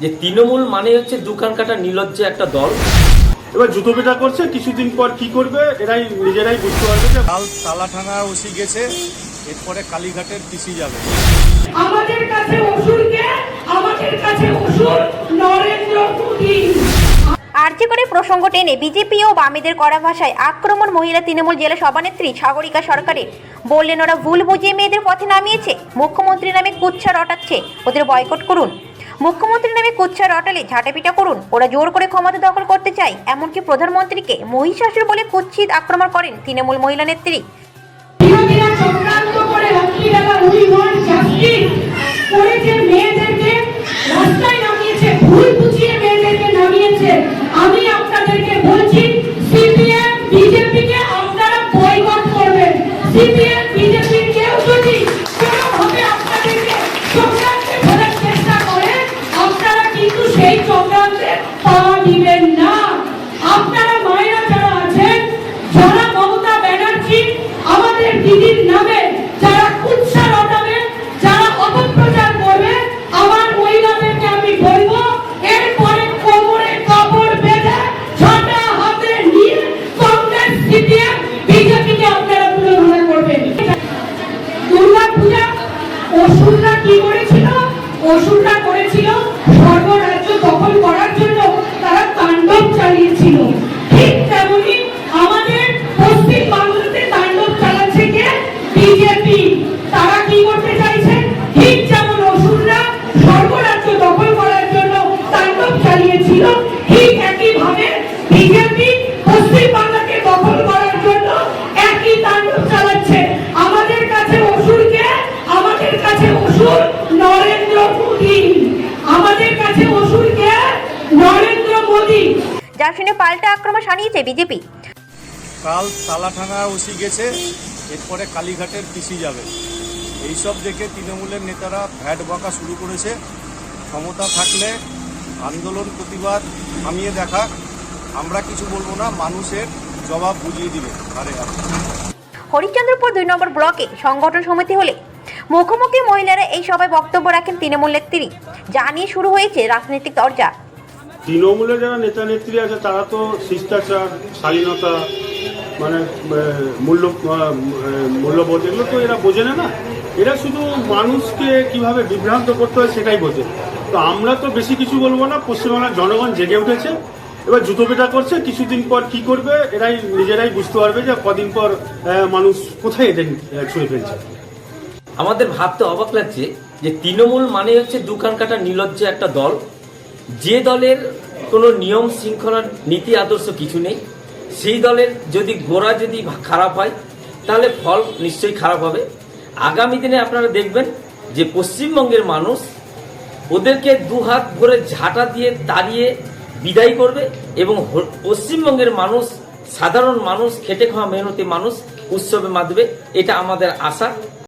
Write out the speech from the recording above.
যে তৃণমূল মানে হচ্ছে দোকান কাটা নির্লজ্জ একটা দল। এবার জুতো পেটা করছে কিছুদিন পর কি করবে এরাই নিজেরাই বুঝতে পারবে যে কাল তালাঠানা ওসি গেছে এরপরে কালীঘাটের পিসি যাবে। আমাদের কাছে অসুরকে আমাদের কাছে অসুর নরেন্দ্র মোদী। আর্জি করে প্রসঙ্গ টেনে বিজেপি ও বামেদের কড়া ভাষায় আক্রমণ মহিলা তৃণমূল জেলা সভানেত্রী সাগরিকা সরকারের। বললেন ওরা ভুল বুঝিয়ে মেয়েদের পথে নামিয়েছে। মুখ্যমন্ত্রী নামে কুচ্ছা রটাচ্ছে। ওদের বয়কট করুন। মুখ্যমন্ত্রী নামে কুচ্ছা রটালে ঝাঁটাপিটা করুন। ওরা জোর করে ক্ষমতা দখল করতে চায়, এমনকি প্রধানমন্ত্রীকে মহিষাসুর বলে কুচ্ছিত আক্রমণ করেন তৃণমূল মহিলা নেত্রী। সিপিএম যারা মমতা ব্যানার্জি আমাদের দিদির নামে যারা কুৎসা রটাবে, যারা অপপ্রচার করবে, আমার মহিলাদেরকে আমি বলব, এরপরে কোমরে কাপড় বেঁধে ঝাঁটা হাতে নিয়ে কংগ্রেস সিপিএম বিজেপিকে আপনারা তুলনা করবেন। দুর্গা পূজা, অসুররা কি করেছিল? অসুররা করেছিল সর্বরাজ্য দখল করার জন্য তারা তাণ্ডব চালিয়েছিল। যা শুনে পাল্টা আক্রমণ সানিয়েছে বিজেপি। কাল তালাঠানা ওসি গেছে এরপরে কালীঘাটের পিসি যাবে। এইসব দেখে তৃণমূলের নেতারা ভ্যাট বকা শুরু করেছে। ক্ষমতা থাকলে আন্দোলন প্রতিবাদ থামিয়ে দেখা। আমরা কিছু বলব না মানুষের জবাব বুঝিয়ে দিবে। আরে হরিশ্চন্দ্রপুর দুই নম্বর ব্লকে সংগঠন সমিতি হলে মুখোমুখি মহিলারা এই সভায় বক্তব্য রাখেন তৃণমূল নেত্রী। যা নিয়ে শুরু হয়েছে রাজনৈতিক চর্চা তৃণমূলের যারা নেতা নেত্রী আছে, তারা তো শিষ্টাচার, শালীনতা মানে মূল্য মূল্যবোধ এগুলো তো এরা বোঝে না না। এরা শুধু মানুষকে কীভাবে বিভ্রান্ত করতে হয় সেটাই বোঝে। তো আমরা তো বেশি কিছু বলব না, পশ্চিমবাংলার জনগণ জেগে উঠেছে। এবার জুতো পেটা করছে, কিছুদিন পর কি করবে, এরাই নিজেরাই বুঝতে পারবে যে কদিন পর মানুষ কোথায় এদের ছুঁয়ে ফেলছে। আমাদের ভাবতে অবাক লাগছে যে তৃণমূল মানে হচ্ছে দোকান কাটা নির্লজ্জ একটা দল। যে দলের কোনো নিয়ম শৃঙ্খলার নীতি আদর্শ কিছু নেই, সেই দলের যদি গোড়া যদি খারাপ হয়, তাহলে ফল নিশ্চয়ই খারাপ হবে। আগামী দিনে আপনারা দেখবেন যে পশ্চিমবঙ্গের মানুষ ওদেরকে দু হাত ভরে ঝাঁটা দিয়ে তাড়িয়ে বিদায় করবে এবং পশ্চিমবঙ্গের মানুষ, সাধারণ মানুষ, খেটে খাওয়া মেহনতি মানুষ উৎসবে মাতবে, এটা আমাদের আশা।